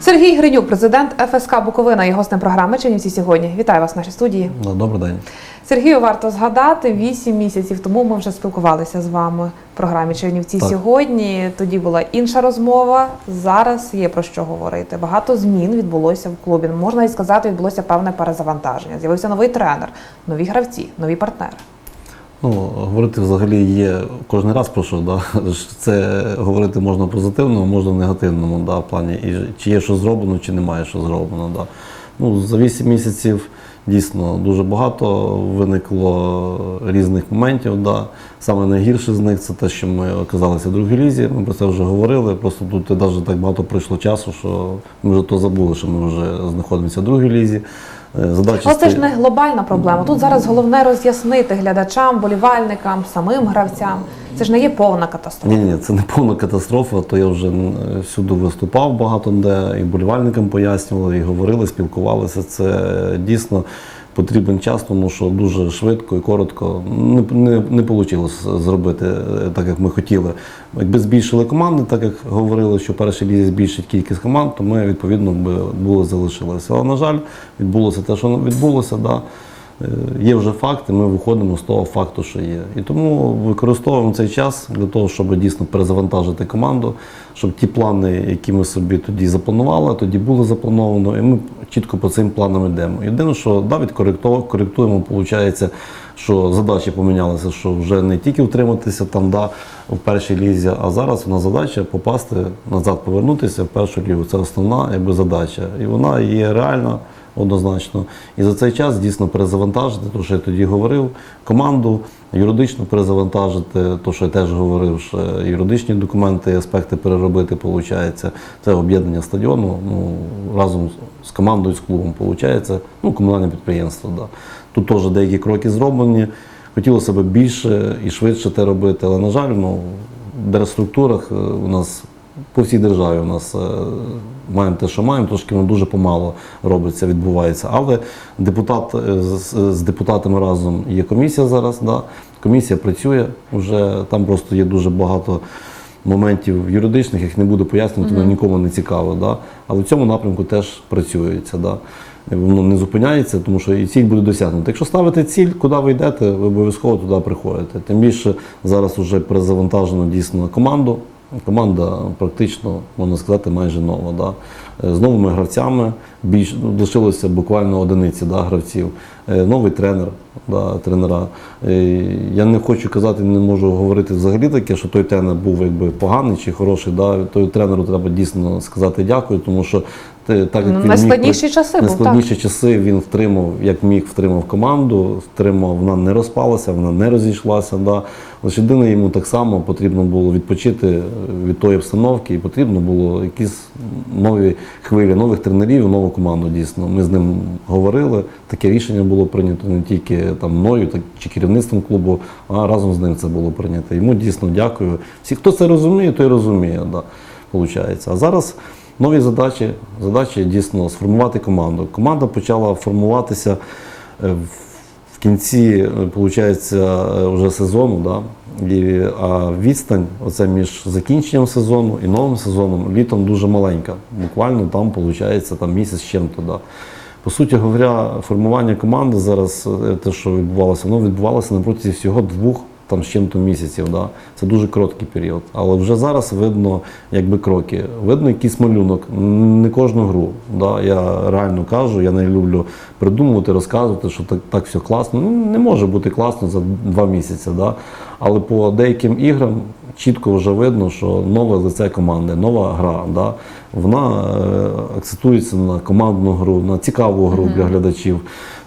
Сергій Гринюк, президент ФСК Буковина, є гостем програми Чинівці сьогодні. Вітаю вас в нашій студії. Ну, Добрий день. Сергію, варто згадати, 8 місяців тому ми вже спілкувалися з вами в програмі Чернівці Так. сьогодні. Тоді була інша розмова. Зараз є про що говорити. Багато змін відбулося в клубі. Можна і сказати, відбулося певне перезавантаження. З'явився новий тренер, нові гравці, нові партнери. Ну, говорити взагалі є кожен раз про що, да? це говорити можна позитивному, можна в негативному да, плані. І чи є що зроблено, чи немає що зроблено. Да. Ну, за 8 місяців дійсно дуже багато виникло різних моментів. Да. Саме найгірше з них це те, що ми оказалися в другій лізі. Ми про це вже говорили. Просто тут навіть так багато пройшло часу, що ми вже то забули, що ми вже знаходимося в другій лізі. Е, Задача Але це ж не глобальна проблема. Тут зараз головне роз'яснити глядачам, болівальникам, самим гравцям. Це ж не є повна катастрофа. Ні, ні, це не повна катастрофа. То я вже всюди виступав багато де, і болівальникам пояснювали, і говорили, спілкувалися. Це дійсно потрібен час, тому що дуже швидко і коротко не, не, не вийшло зробити е, так, як ми хотіли. Якби збільшили команди, так як говорили, що перший лізі збільшить кількість команд, то ми відповідно би були залишилися. Але на жаль, відбулося те, що відбулося. Да. Е, Є вже факти, ми виходимо з того факту, що є. І тому використовуємо цей час для того, щоб дійсно перезавантажити команду, щоб ті плани, які ми собі тоді запланували, тоді було заплановано, і ми чітко по цим планам йдемо. Єдине, що да, коректуємо, виходить, що задачі помінялися, що вже не тільки утриматися там да, в першій лізі, а зараз у нас задача попасти назад, повернутися в першу лігу. Це основна якби, задача. І вона є реальна однозначно. І за цей час дійсно перезавантажити, те, що я тоді говорив, команду, юридично перезавантажити, то, що я теж говорив, що юридичні документи, аспекти переробити, виходить. Це об'єднання стадіону ну, разом з командою, з клубом, виходить, ну, комунальне підприємство. Да. Тут теж деякі кроки зроблені. Хотілося б більше і швидше те робити, але, на жаль, ну, в держструктурах е, у нас по всій державі у нас е, маємо те, що маємо, трошки воно дуже помало робиться, відбувається. Але депутат е, з, з депутатами разом є комісія зараз. Да? Комісія працює вже там просто є дуже багато. Моментів юридичних, їх не буду пояснювати, воно нікому не цікаво. Да? Але в цьому напрямку теж працюється. Да? Воно не зупиняється, тому що і ціль буде досягнута. Якщо ставите ціль, куди ви йдете, ви обов'язково туди приходите. Тим більше зараз вже перезавантажено дійсно команду. Команда практично, можна сказати, майже нова. Да? Е, З новими гравцями більш ну, лишилося буквально одиниці да, гравців. Е, Новий тренер, да, тренера. Е, Я не хочу казати, не можу говорити взагалі таке, що той тренер був якби поганий чи хороший. Да? Той тренеру треба дійсно сказати дякую, тому що так як Ну, він найскладніші міг, часи був, найскладніші часи він втримав, як міг, втримав команду, втримав, вона не розпалася, вона не розійшлася. Да. Лише єдине йому так само потрібно було відпочити від тої обстановки, і потрібно було якісь нові хвилі, нових тренерів, нову команду. Дійсно, ми з ним говорили. Таке рішення було прийнято не тільки там мною, так чи керівництвом клубу, а разом з ним це було прийнято. Йому дійсно дякую. Всі, хто це розуміє, той розуміє. Да. А зараз. Нові задачі, задачі дійсно сформувати команду. Команда почала формуватися е, в- кінці, виходить, вже сезону. Да? І, а відстань оце між закінченням сезону і новим сезоном літом дуже маленька. Буквально там виходить там місяць з чим-то. Да? По суті говоря, формування команди зараз, е, те, що відбувалося, воно відбувалося на протязі всього двох там з чим-то місяців. Да? Це дуже короткий період. Але вже зараз видно якби кроки. Видно якийсь малюнок. Не кожну гру. Да? Я реально кажу, я не люблю придумувати, розказувати, що так, так все класно. Ну, не може бути класно за два місяці. Да? Але по деяким іграм чітко вже видно, що нове лице команди, нова гра. Да? Вона е, акцентується на командну гру, на цікаву гру для глядачів.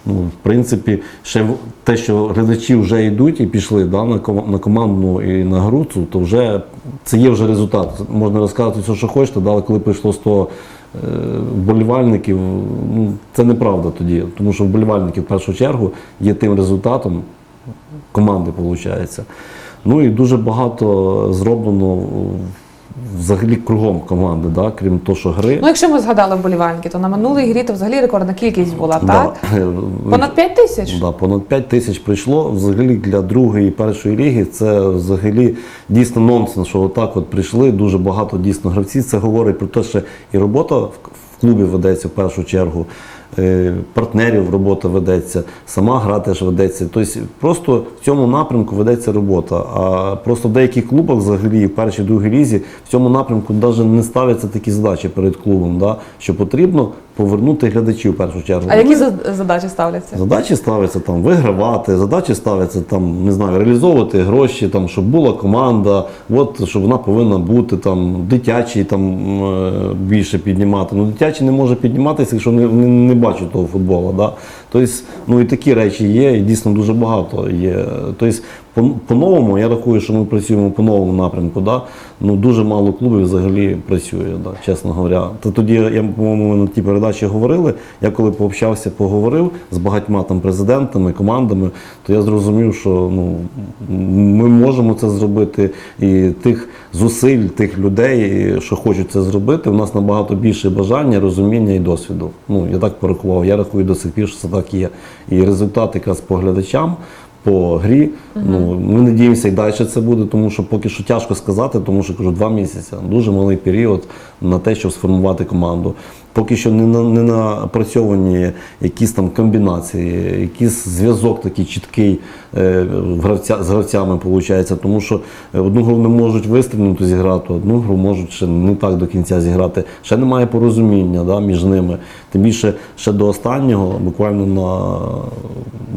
Ну, в принципі, ще те, що глядачі вже йдуть і пішли да, на, командну і на грудцю, то вже це є вже результат. Можна розказувати все, що хочете, да, але коли прийшло 100 е, вболівальників, ну, це неправда тоді. Тому що вболівальники в першу чергу є тим результатом команди, виходить. Ну і дуже багато зроблено в- взагалі кругом команди, да, крім того, що гри. Ну, якщо ми згадали вболівальники, то на минулій грі то взагалі рекордна кількість була, так? Да. Понад 5 тисяч? Да, понад 5 тисяч прийшло. Взагалі для другої і першої ліги це взагалі дійсно нонсенс, що отак от прийшли. Дуже багато дійсно гравців. Це говорить про те, що і робота в клубі ведеться в першу чергу. Е, Партнерів робота ведеться, сама гра теж ведеться. Тобто просто в цьому напрямку ведеться робота. А просто в деяких клубах, взагалі, в першій другій лізі, в цьому напрямку навіть не ставляться такі задачі перед клубом, да? що потрібно повернути глядачів в першу чергу. А які за- задачі ставляться? Задачі ставляться там вигравати, задачі ставляться там, не знаю, реалізовувати гроші, там, щоб була команда, от, щоб вона повинна бути там, дитячий там, е, більше піднімати. Ну, дитячий не може підніматися, якщо не, не, не бачить того футболу. Да? Тобто, ну і такі речі є, і дійсно дуже багато є. Тобто, по- по-новому, я рахую, що ми працюємо по новому напрямку. Да? Ну, дуже мало клубів взагалі працює, да, чесно говоря. То тоді, я, по-моєму, на тій передачі говорили. Я коли пообщався, поговорив з багатьма там президентами, командами, то я зрозумів, що ну, ми можемо це зробити. І тих зусиль, тих людей, що хочуть це зробити, у нас набагато більше бажання, розуміння і досвіду. Ну, я так порахував. Я рахую до сих пір, що це так є. І результат якраз по глядачам по грі. Ну, ми надіємося і далі це буде, тому що поки що тяжко сказати, тому що кажу, два місяці. Дуже малий період на те, щоб сформувати команду. Поки що не, не напрацьовані якісь там комбінації, якийсь зв'язок такий чіткий е, гравця, з гравцями виходить. Тому що одну гру не можуть вистрілити зіграти, одну гру можуть ще не так до кінця зіграти. Ще немає порозуміння да, між ними. Тим більше ще до останнього, буквально на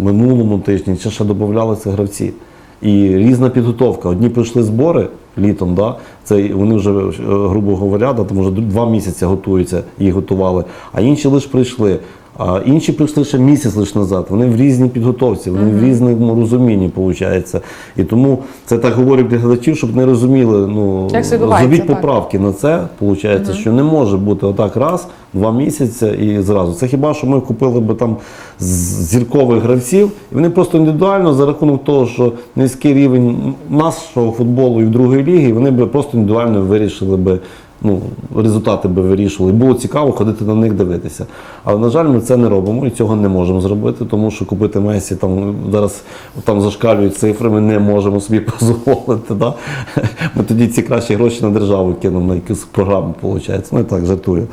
минулому тижні, ще, ще додавалися гравці. І різна підготовка. Одні пройшли збори літом, да? це вони вже, е, грубо говоря, да, там вже два місяці готуються, їх готували, а інші лише прийшли. А інші прийшли ще місяць лише назад. Вони в різній підготовці, вони в різному розумінні, виходить. І тому це так говорю для глядачів, щоб не розуміли. Ну Як зробіть так. поправки на це. Виходить, що не може бути отак раз, два місяці і зразу. Це хіба що ми купили би там зіркових гравців, і вони просто індивідуально за рахунок того, що низький рівень нашого футболу і в другої ліги, вони би просто індивідуально вирішили би. Ну, результати би вирішували. Було цікаво ходити на них дивитися. Але, на жаль, ми це не робимо і цього не можемо зробити, тому що купити Месі там зараз там зашкалюють цифри, ми не можемо собі дозволити. Да? Ми тоді ці кращі гроші на державу кинемо на якусь програму, виходить. Ну і так жартую.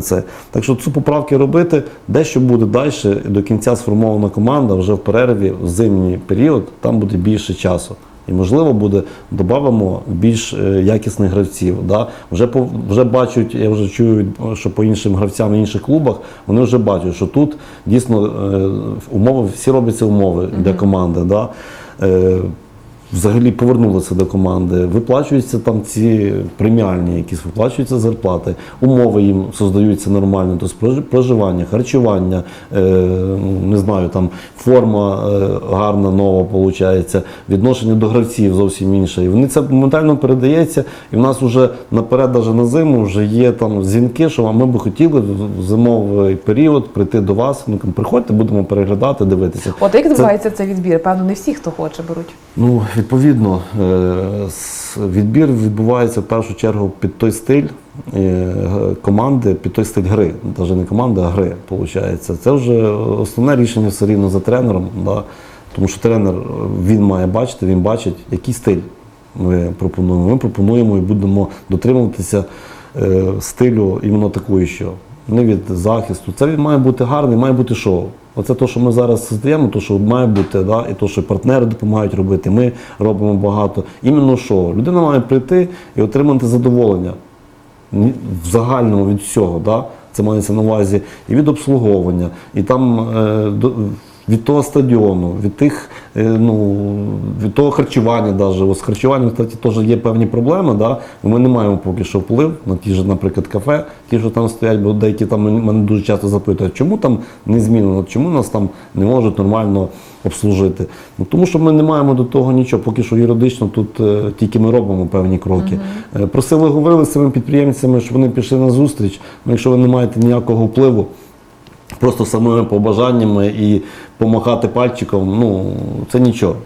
Це. Так що цю поправки робити, дещо буде далі, до кінця сформована команда вже в перерві, в зимній період, там буде більше часу. І можливо буде додамо більш е, якісних гравців. Да? Вже по вже бачать, я вже чую, що по іншим гравцям в інших клубах вони вже бачать, що тут дійсно е, умови всі робляться умови для команди. Да? Взагалі повернулися до команди, виплачуються там ці преміальні, якісь виплачуються зарплати, умови їм создаються нормально, тобто прожи- проживання, харчування, е, не знаю, там форма е, гарна, нова виходить, відношення до гравців зовсім інше. І вони це моментально передається, і в нас вже наперед, навіть на зиму, вже є там дзвінки, що ми би хотіли в зимовий період прийти до вас. Ну, приходьте, будемо переглядати, дивитися. От як відбувається цей відбір? Певно, не всі, хто хоче, беруть. Ну, відповідно, е, відбір відбувається в першу чергу під той стиль е, команди, під той стиль гри. Навіть не команди, а гри, виходить. Це вже основне рішення все рівно за тренером. Да? Тому що тренер він має бачити, він бачить, який стиль ми пропонуємо. Ми пропонуємо і будемо дотримуватися е, стилю іменно атакуючого. Не від захисту. Це має бути гарний, має бути шоу. Оце те, що ми зараз стаємо, то, що має бути, да, і то, що партнери допомагають робити, ми робимо багато. Іменно що Людина має прийти і отримати задоволення в загальному від всього. Да? Це мається на увазі і від обслуговування, і там е, від того стадіону, від тих, е, ну, від того харчування. Даже. Ось з харчуванням, кстати, теж є певні проблеми. Да? Ми не маємо поки що вплив на ті ж, наприклад, кафе, ті, що там стоять, бо деякі там мене- дуже часто запитують, чому там не змінено, чому нас там не можуть нормально обслужити. Ну, тому що ми не маємо до того нічого. Поки що юридично тут е, тільки ми робимо певні кроки. Е, Просили, говорили з цими підприємцями, щоб вони пішли на зустріч. Ну, якщо ви не маєте ніякого впливу, просто самими побажаннями і помахати пальчиком, ну це нічого.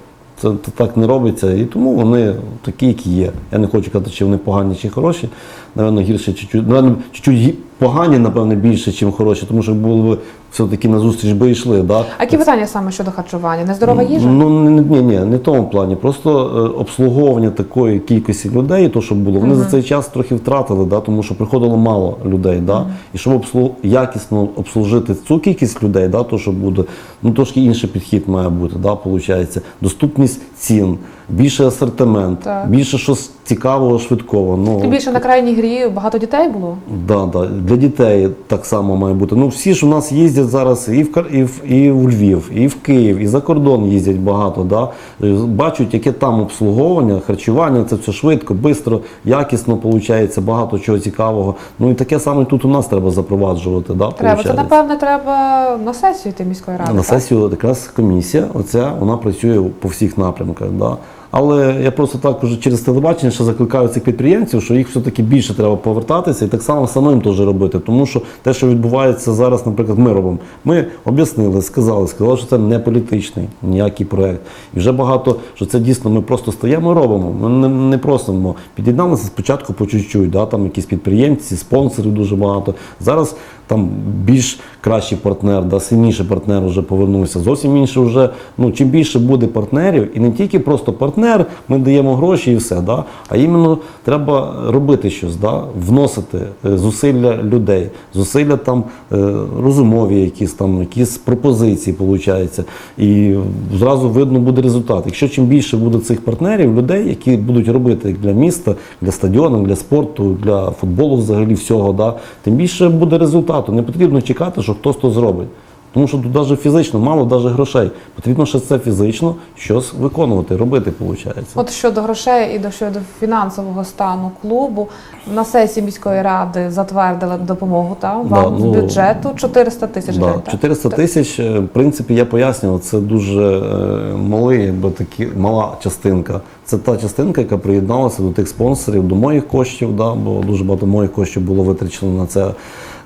Це, так не робиться, і тому вони такі, які є. Я не хочу казати, чи вони погані чи хороші. Напевно, гірше чуть-чуть. Напевно, чуть-чуть погані, напевно, більше, ніж хороші, тому що були б все-таки на зустріч би йшли. Да? А які питання саме щодо харчування? Нездорова їжа? Ну ні, ні, не в тому плані. Просто е, обслуговування такої кількості людей, то що було, вони за цей час трохи втратили, да, тому що приходило мало людей. Да, І щоб обслу... якісно обслужити цю кількість людей, да, то що буде, ну трошки інший підхід має бути, да, виходить. Доступність цін, більше асортимент, Так. більше щось цікавого, швидкого. Ну, Тим більше на крайній грі багато дітей було. Да, да. Для дітей так само має бути. Ну всі ж у нас їздять зараз і в і в, і в Львів, і в Київ, і за кордон їздять багато. Да? Е, Бачать, яке там обслуговування, харчування, це все швидко, швидко, якісно виходить, багато чого цікавого. Ну і таке саме тут у нас треба запроваджувати. Да, Треба. Це, напевне, треба на сесію йти міської ради. На так? сесію якраз комісія, оця вона працює по всіх напрямках. Да. Але я просто так уже через телебачення ще закликаю цих підприємців, що їх все-таки більше треба повертатися і так само самим теж робити. Тому що те, що відбувається зараз, наприклад, ми робимо. Ми об'яснили, сказали, сказали, що це не політичний ніякий проект. І вже багато, що це дійсно ми просто стаємо і робимо. Ми не, не просимо. Під'єдналися спочатку по чуть-чуть, да, там якісь підприємці, спонсорів дуже багато. Зараз там більш кращий партнер, да, сильніший партнер вже повернувся. Зовсім інше вже. Ну, чим більше буде партнерів, і не тільки просто партнер, ми даємо гроші і все, да, а іменно треба робити щось, да, вносити е, зусилля людей, зусилля там е, розумові, якісь там, якісь пропозиції, виходить. І зразу видно буде результат. Якщо чим більше буде цих партнерів, людей, які будуть робити для міста, для стадіону, для спорту, для футболу, взагалі всього, да, тим більше буде результату. Не потрібно чекати, що хтось то зробить. Тому що тут навіть фізично мало навіть грошей. Потрібно ще це фізично щось виконувати, робити, виходить. От щодо грошей і до щодо фінансового стану клубу на сесії міської ради затвердили допомогу там Да, вам ну, з бюджету 400 тисяч Да, гривень. 400 тисяч, е, в принципі, я пояснював, це дуже е, малий, якби такі, мала частинка. Це та частинка, яка приєдналася до тих спонсорів, до моїх коштів, да, бо дуже багато моїх коштів було витрачено на це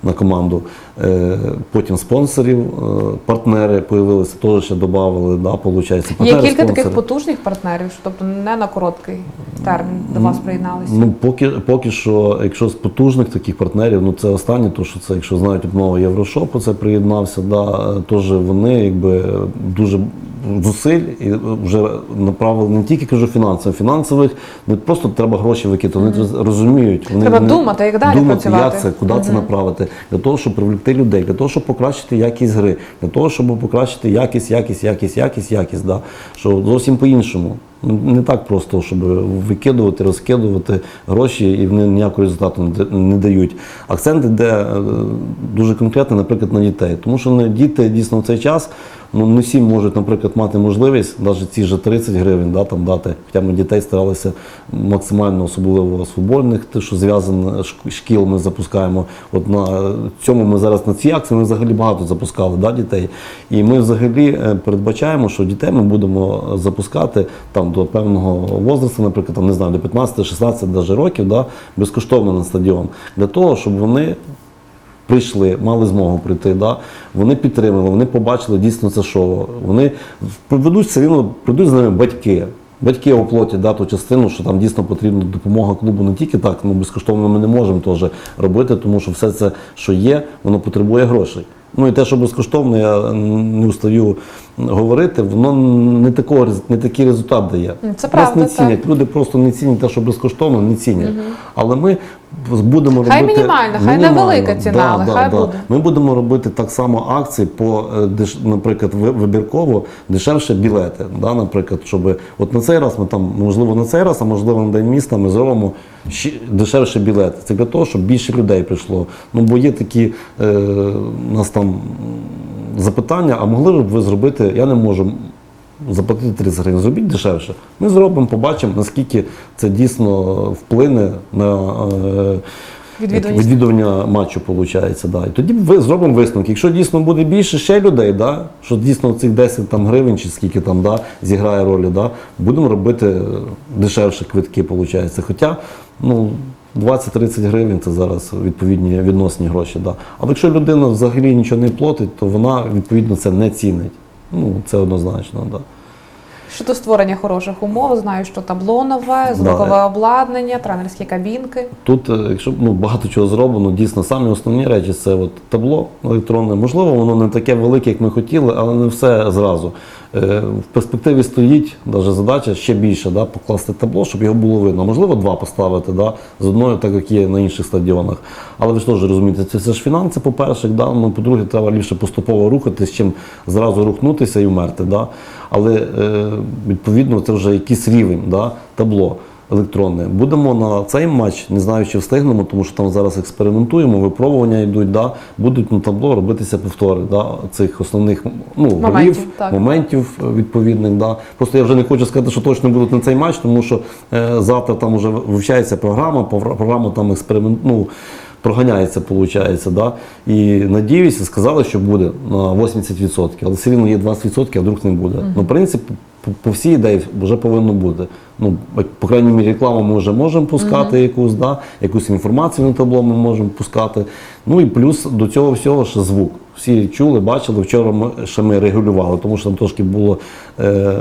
на команду. Е, Потім спонсорів, е, партнери появилися, теж ще додали, да, виходить. Є Партнери, кілька таких потужних партнерів, тобто не на короткий термін до вас приєдналися. Ну, поки, поки що, якщо з потужних таких партнерів, ну це останнє, то що це, якщо знають обнову Єврошопу, це приєднався, да, теж вони якби дуже зусиль і вже направили не тільки кажу фінансово, фінансових, не просто треба гроші викидати, вони роз- розуміють. Вони, Треба вони думати, як далі думати, працювати. як це, куди це направити, для того, щоб привлекти людей, для того, щоб покращити якість гри, для того, щоб покращити якість, якість, якість, якість, якість, да, що зовсім по-іншому. Не так просто, щоб викидувати, розкидувати гроші і вони ніякого результату не дають. Акцент йде е, дуже конкретно, наприклад, на дітей. Тому що діти дійсно в цей час ну, не всі можуть, наприклад, мати можливість навіть ці ж 30 гривень да, там дати. Хоча ми дітей старалися максимально, особливо з футбольних, те, що зв'язано шк- шкіл, ми запускаємо. От на цьому ми зараз на цій акції ми взагалі багато запускали да, дітей. І ми взагалі е, передбачаємо, що дітей ми будемо запускати там до певного возрасту, наприклад, там не знаю, до 15-16 даже років, да, безкоштовно на стадіон, для того, щоб вони прийшли, мали змогу прийти. Да? Вони підтримали, вони побачили дійсно це шоу. Вони приведуть все рівно, прийдуть з ними батьки. Батьки оплатять да, ту частину, що там дійсно потрібна допомога клубу не тільки так, ну безкоштовно ми не можемо теж робити, тому що все це, що є, воно потребує грошей. Ну і те, що безкоштовно, я не устаю говорити, воно не, такого, не такий результат дає. Це Нас правда, не цінять. Люди просто не цінять те, що безкоштовно, не цінять. Але ми будемо Хай робити мінімальна, хай невелика ціна, але хай буде. ми будемо робити так само акції по, е, наприклад, вибірково дешевше білети. Да, наприклад, щоб от на цей раз ми там, можливо, на цей раз, а можливо на день міста ми зробимо дешевше білети. Це для того, щоб більше людей прийшло. Ну бо є такі е, у нас там запитання, а могли б ви зробити, я не можу. Заплатити 30 гривень, зробіть дешевше. Ми зробимо, побачимо, наскільки це дійсно вплине на е, відвідування матчу, виходить. Да. І тоді ви зробимо висновки. Якщо дійсно буде більше ще людей, да, що дійсно цих 10 там, гривень чи скільки там да, зіграє ролі, да, будемо робити дешевше квитки, виходить. Хоча ну, 20-30 гривень це зараз відповідні відносні гроші. Да. Але якщо людина взагалі нічого не платить, то вона відповідно це не цінить. Ну, це однозначно. Да. Щодо створення хороших умов, знаю, що табло нове, звукове обладнання, тренерські кабінки. Тут, е, якщо ну, багато чого зроблено, дійсно самі основні речі це от табло електронне. Можливо, воно не таке велике, як ми хотіли, але не все зразу. Е, В перспективі стоїть навіть задача ще більше да, покласти табло, щоб його було видно. Можливо, два поставити да, з одною, так як є на інших стадіонах. Але ви ж теж розумієте, це, це ж фінанси, по-перше, да, ну, по-друге, треба ліпше поступово рухатись, чим зразу рухнутися і вмерти. Да. Але е, відповідно це вже якийсь рівень да, табло електронне. Будемо на цей матч, не знаю, чи встигнемо, тому що там зараз експериментуємо, випробування йдуть, да, будуть на табло робитися повтори да, цих основних ну, Моментів, голів, так. моментів е, відповідних. Да. Просто я вже не хочу сказати, що точно будуть на цей матч, тому що е, завтра там вже вивчається програма, програма там експеримент. Ну, Проганяється, виходить, да? і надіюся, сказали, що буде на 80%, але все рівно є 20%, а вдруг не буде. Ну, в принципі, по, всій ідеї вже повинно бути. Ну, по крайній мірі, рекламу ми вже можемо пускати якусь, да? якусь інформацію на табло ми можемо пускати. Ну і плюс до цього всього ще звук. Всі чули, бачили. Вчора ми ще ми регулювали, тому що там трошки було е,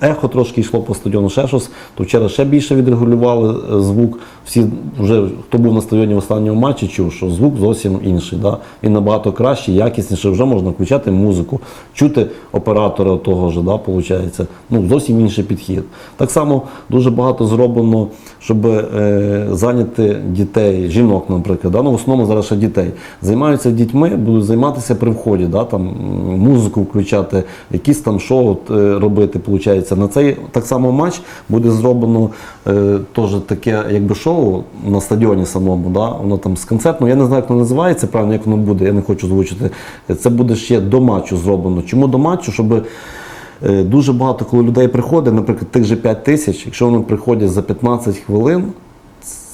ехо, трошки йшло по стадіону ще щось. То вчора ще більше відрегулювали е, звук. Всі вже хто був на стадіоні в останньому матчі, чув, що звук зовсім інший. Да? Він набагато кращий, якісніший. Вже можна включати музику, чути оператора того ж, да, виходить. Ну, зовсім інший підхід. Так само дуже багато зроблено, щоб е, зайняти дітей, жінок, наприклад. Ну, в основному зараз ще дітей. Займаються дітьми, будуть займатися при вході, да? там, музику включати, якісь там шоу е, робити. Виходить. На цей так само матч буде зроблено е, теж таке якби шоу на стадіоні самому. Да? Воно там з концертом. Я не знаю, як воно називається, правильно, як воно буде, я не хочу озвучити. Це буде ще до матчу зроблено. Чому до матчу? Щоб Дуже багато, коли людей приходить, наприклад, тих же 5 тисяч, якщо вони приходять за 15 хвилин,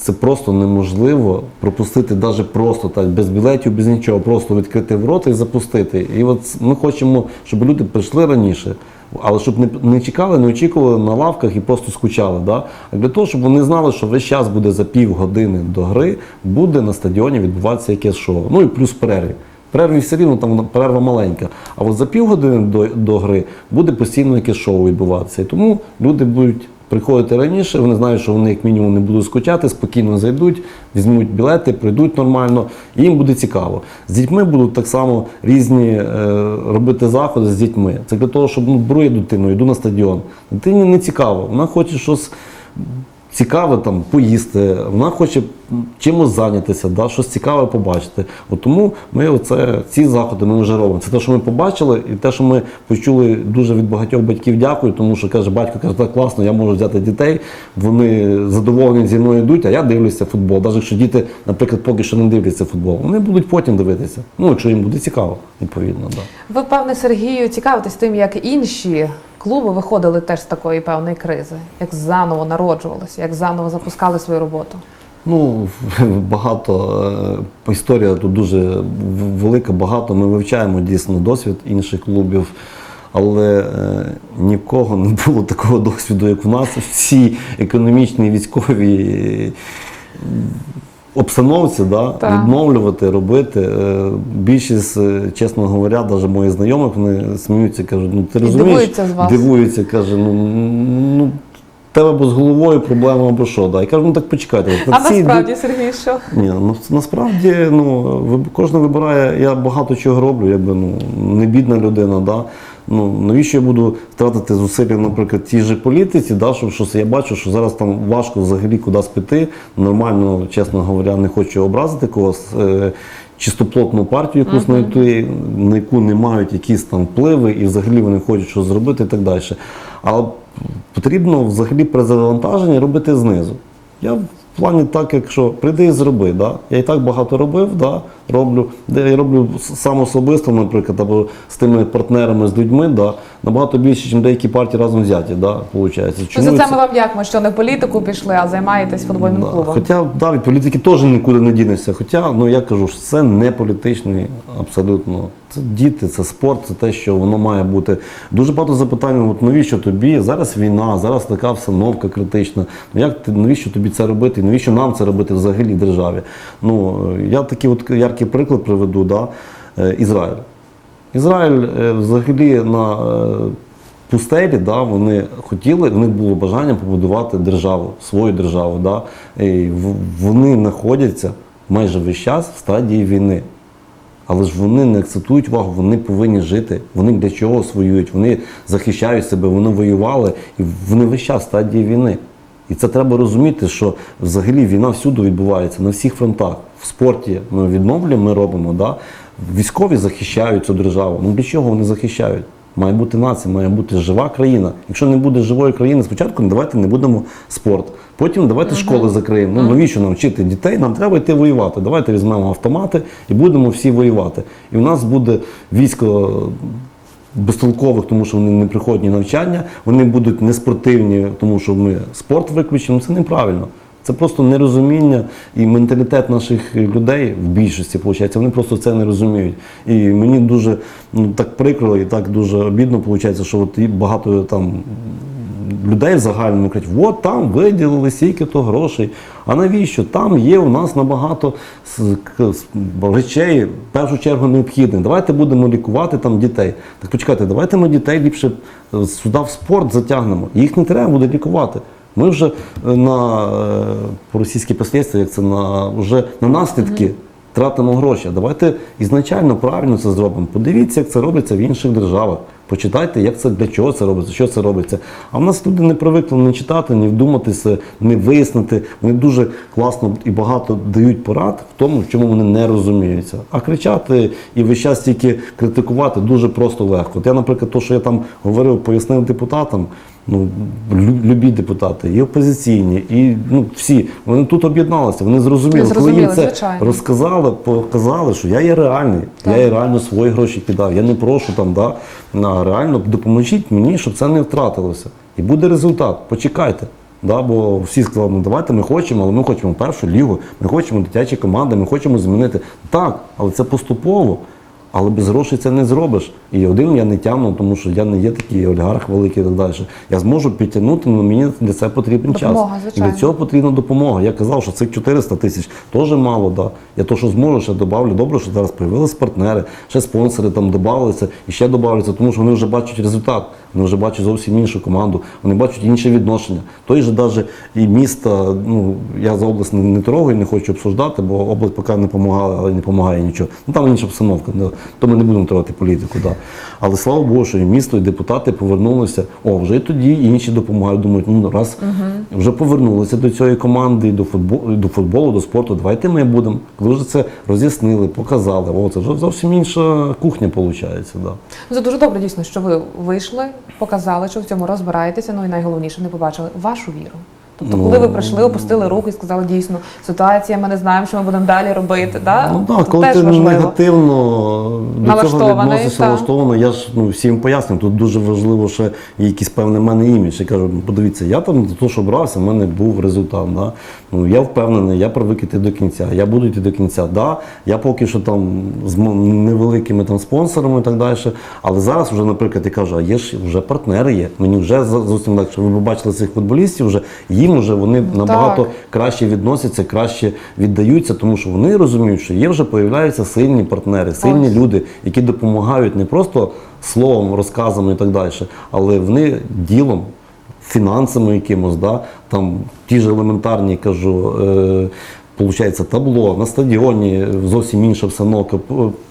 це просто неможливо пропустити навіть просто так, без білетів, без нічого, просто відкрити ворота і запустити. І от ми хочемо, щоб люди прийшли раніше, але щоб не, не чекали, не очікували на лавках і просто скучали. Да? А для того, щоб вони знали, що весь час буде за півгодини до гри, буде на стадіоні відбуватися якесь шоу. Ну і плюс перерві. Перерві все рівно там перерва маленька. А от за півгодини до, до гри буде постійно якесь шоу відбуватися. І тому люди будуть приходити раніше, вони знають, що вони як мінімум не будуть скучати, спокійно зайдуть, візьмуть білети, прийдуть нормально, і їм буде цікаво. З дітьми будуть так само різні е, робити заходи з дітьми. Це для того, щоб ну, беру я дитину, йду на стадіон. Дитині не цікаво, вона хоче щось цікаве там поїсти, вона хоче чимось зайнятися, да, щось цікаве побачити. От тому ми оце, ці заходи ми вже робимо. Це те, що ми побачили, і те, що ми почули дуже від багатьох батьків, дякую, тому що каже, батько каже, так класно, я можу взяти дітей, вони задоволені зі мною йдуть, а я дивлюся футбол. Навіть якщо діти, наприклад, поки що не дивляться футбол, вони будуть потім дивитися. Ну, якщо їм буде цікаво, відповідно. Да. Ви, певне, Сергію, цікавитесь тим, як інші клуби виходили теж з такої певної кризи, як заново народжувалися, як заново запускали свою роботу. Ну, багато е, історія тут дуже велика, багато. Ми вивчаємо дійсно досвід інших клубів, але е, ні в кого не було такого досвіду, як в нас. Всі економічні військові обстановці да, Так. відновлювати, робити. Е, Більшість, е, чесно говоря, навіть мої знайомих вони сміються, кажуть, ну ти розумієш, дивуються з вас. дивуються, каже, ну, ну тебе або з головою проблема або що. Да. Я кажу, ну так почекайте. А насправді, Сергій, що? ні, ну насправді ну кожен вибирає, я багато чого роблю, якби ну не бідна людина, да. Ну навіщо я буду втратити зусилля, наприклад, тій же політиці, да, щоб щось я бачу, що зараз там важко взагалі кудись піти. Нормально, чесно говоря, не хочу образити когось. Е, Чистоплотну партію, якусь знайти, на яку не мають якісь там впливи, і взагалі вони хочуть щось зробити і так далі. Але потрібно взагалі при завантаженні робити знизу. Я плані так, якщо прийди і зроби. Да? Я і так багато робив, да? роблю. Я роблю сам особисто, наприклад, або з тими партнерами, з людьми, да? Набагато більше, ніж деякі партії разом взяті. Да? Получається. Ну, за це ми вам дякуємо, що не в політику пішли, а займаєтесь футбольним Да. клубом. Хоча да, від політики теж нікуди не дінешся. Хоча ну я кажу, що це не політичний абсолютно. Це діти, це спорт, це те, що воно має бути. Дуже багато запитань, от навіщо тобі? Зараз війна, зараз така обстановка критична. Ну як ти навіщо тобі це робити? Навіщо нам це робити взагалі державі? Ну е, я такий от яркий приклад приведу, да? Е, Ізраїль. Ізраїль е, взагалі на е, пустелі, да, вони хотіли, в них було бажання побудувати державу, свою державу. Да, і вони знаходяться майже весь час в стадії війни. Але ж вони не акцентують увагу, вони повинні жити. Вони для чогось воюють, вони захищають себе, вони воювали, і вони весь час в стадії війни. І це треба розуміти, що взагалі війна всюди відбувається, на всіх фронтах. В спорті ми відновлюємо, ми робимо. Да? Військові захищають цю державу. Ну для чого вони захищають? Має бути нація, має бути жива країна. Якщо не буде живої країни, спочатку давайте не будемо спорт. Потім давайте школи закриємо. Ну навіщо нам вчити дітей? Нам треба йти воювати. Давайте візьмемо автомати і будемо всі воювати. І в нас буде військо безтолкових, тому що вони не приходять навчання, вони будуть неспортивні, тому що ми спорт виключимо. Це неправильно. Це просто нерозуміння і менталітет наших людей в більшості, виходить, вони просто це не розуміють. І мені дуже ну, так прикро і так дуже обідно виходить, що от багато там людей в загальному кажуть, от там виділили стільки то грошей. А навіщо? Там є у нас набагато речей, в першу чергу, необхідних. Давайте будемо лікувати там дітей. Так почекайте, давайте ми дітей ліпше е, сюди в спорт затягнемо. Їх не треба буде лікувати. Ми вже е, на е, по-російськи як це на вже на наслідки тратимо гроші. А Давайте ізначально правильно це зробимо. Подивіться, як це робиться в інших державах. Почитайте, як це для чого це робиться, що це робиться. А в нас люди не привикли не читати, не вдуматися, не вияснити. Вони дуже класно і багато дають порад в тому, в чому вони не розуміються. А кричати і весь час тільки критикувати дуже просто легко. От я, наприклад, то, що я там говорив, пояснив депутатам. Ну, любі депутати, і опозиційні, і ну всі вони тут об'єдналися. Вони зрозуміли, Вони коли їм це звичайно. розказали, показали, що я є реальний, я є реально свої гроші кидав. Я не прошу там, да, на реально допоможіть мені, щоб це не втратилося. І буде результат. Почекайте. Да, бо всі сказали, ну давайте ми хочемо, але ми хочемо першу лігу, ми хочемо дитячі команди, ми хочемо змінити. Так, але це поступово. Але без грошей це не зробиш. І один я не тягну, тому що я не є такий олігарх великий і так далі. Я зможу підтягнути, але мені для цього потрібен Допомога, час. Звичайно. для цього потрібна допомога. Я казав, що цих 400 тисяч теж мало. Да. Я то, що зможу, ще добавлю. Добре, що зараз появилися партнери, ще спонсори там додавалися і ще додавляться, тому що вони вже бачать результат. Вони вже бачать зовсім іншу команду, вони бачать інше відношення. Той же навіть і міста, ну я за область не, трогаю, не хочу обсуждати, бо область поки не допомагала, але не допомагає нічого. Ну там інша обстановка, то ми не будемо трогати політику. Да. Але слава Богу, що і місто, і депутати повернулися. О, вже і тоді інші допомагають. Думають, ну раз вже повернулися до цієї команди, до футболу, до футболу, до спорту. Давайте ми будемо. Коли вже це роз'яснили, показали. О, це вже зовсім інша кухня виходить. Да. Це дуже добре, дійсно, що ви вийшли, показали, що в цьому розбираєтеся. Ну і найголовніше, не побачили вашу віру. Тобто, Ну, коли ви прийшли, опустили руку і сказали, дійсно, ситуація, ми не знаємо, що ми будемо далі робити. Да? Ну так, коли ти важливо. негативно до цього відносишся, налаштовано, я ж ну, всім пояснюю, тут дуже важливо ще якийсь певний в мене імідж. Я кажу, ну, подивіться, я там за те, що брався, в мене був результат. Да? Ну, я впевнений, я привик іти до кінця, я буду йти до кінця. Да, я поки що там з невеликими там спонсорами і так далі. Але зараз вже, наприклад, я кажу, а є ж вже партнери є. Мені вже зовсім легше. Ви б бачили цих футболістів, вже їм вже вони набагато Так. краще відносяться, краще віддаються, тому що вони розуміють, що є вже появляються сильні партнери, сильні Ось. люди, які допомагають не просто словом, розказами і так далі, але вони ділом, фінансами якимось, да, там ті ж елементарні кажу. Е, Получається табло на стадіоні, зовсім інша обстановка.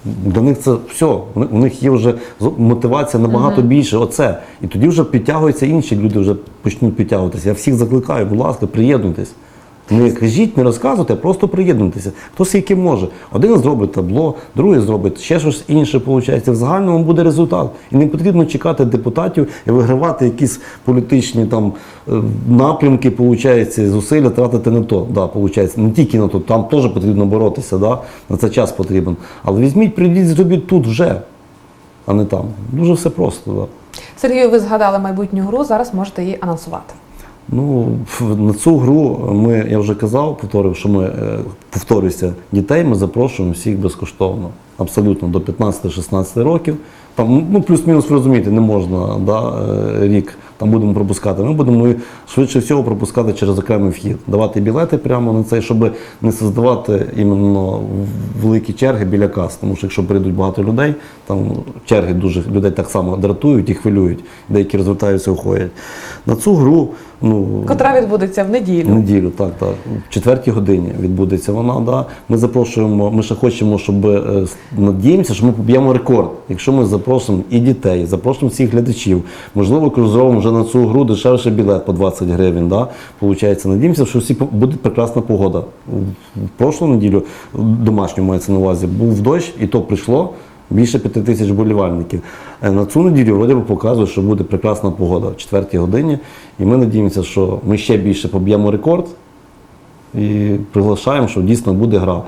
Для них це все. У них є вже мотивація набагато більше. Оце. І тоді вже підтягуються інші люди, вже почнуть підтягуватися. Я всіх закликаю, будь ласка, приєднуйтесь. Не кажіть, не розказуйте, а просто приєднуйтеся. Хто скільки може. Один зробить табло, другий зробить ще щось інше, виходить. В загальному буде результат. І не потрібно чекати депутатів і вигравати якісь політичні там напрямки, виходить, зусилля тратити на то. Да, виходить. Не тільки на то, там теж потрібно боротися, да? на це час потрібен. Але візьміть, прийдіть, зробіть тут вже, а не там. Дуже все просто. Да. Сергію, ви згадали майбутню гру, зараз можете її анонсувати. Ну, на цю гру ми, я вже казав, повторив, що ми, е, повторюся, дітей ми запрошуємо всіх безкоштовно. Абсолютно до 15-16 років. Там, ну, плюс-мінус розумієте, не можна да, е, рік там будемо пропускати. Ми будемо швидше всього пропускати через окремий вхід, давати білети прямо на цей, щоб не создавати іменно великі черги біля кас. Тому що якщо прийдуть багато людей, там черги дуже людей так само дратують і хвилюють. Деякі розвертаються, уходять. На цю гру, ну Котра відбудеться в неділю. в неділю, так, так. В четвертій годині відбудеться вона. Да. Ми запрошуємо, ми ще хочемо, щоб е, надіємося, що ми поб'ємо рекорд. Якщо ми запросимо і дітей, запросимо всіх глядачів, можливо, зробимо вже на цю гру дешевше білет по 20 гривень. Да. Получається, надіємося, що всі буде прекрасна погода. В- В прошлу неділю, домашню мається на увазі, був дощ, і то прийшло. Більше п'яти тисяч болівальників. Е, На цю неділю вроді би показує, що буде прекрасна погода в четвертій годині. І ми надіємося, що ми ще більше поб'ємо рекорд і приглашаємо, що дійсно буде гра.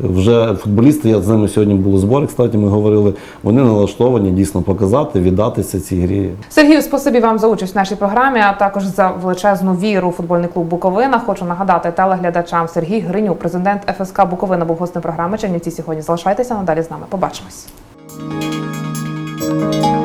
Вже футболісти, я з ними сьогодні були збори, кстати, ми говорили, вони налаштовані дійсно показати, віддатися цій грі. Сергію, спасибі вам за участь в нашій програмі, а також за величезну віру у футбольний клуб Буковина. Хочу нагадати телеглядачам Сергій Гринюк, президент ФСК Буковина, був гостем програми Чернівці сьогодні. Залишайтеся надалі з нами. Побачимось. Thank you.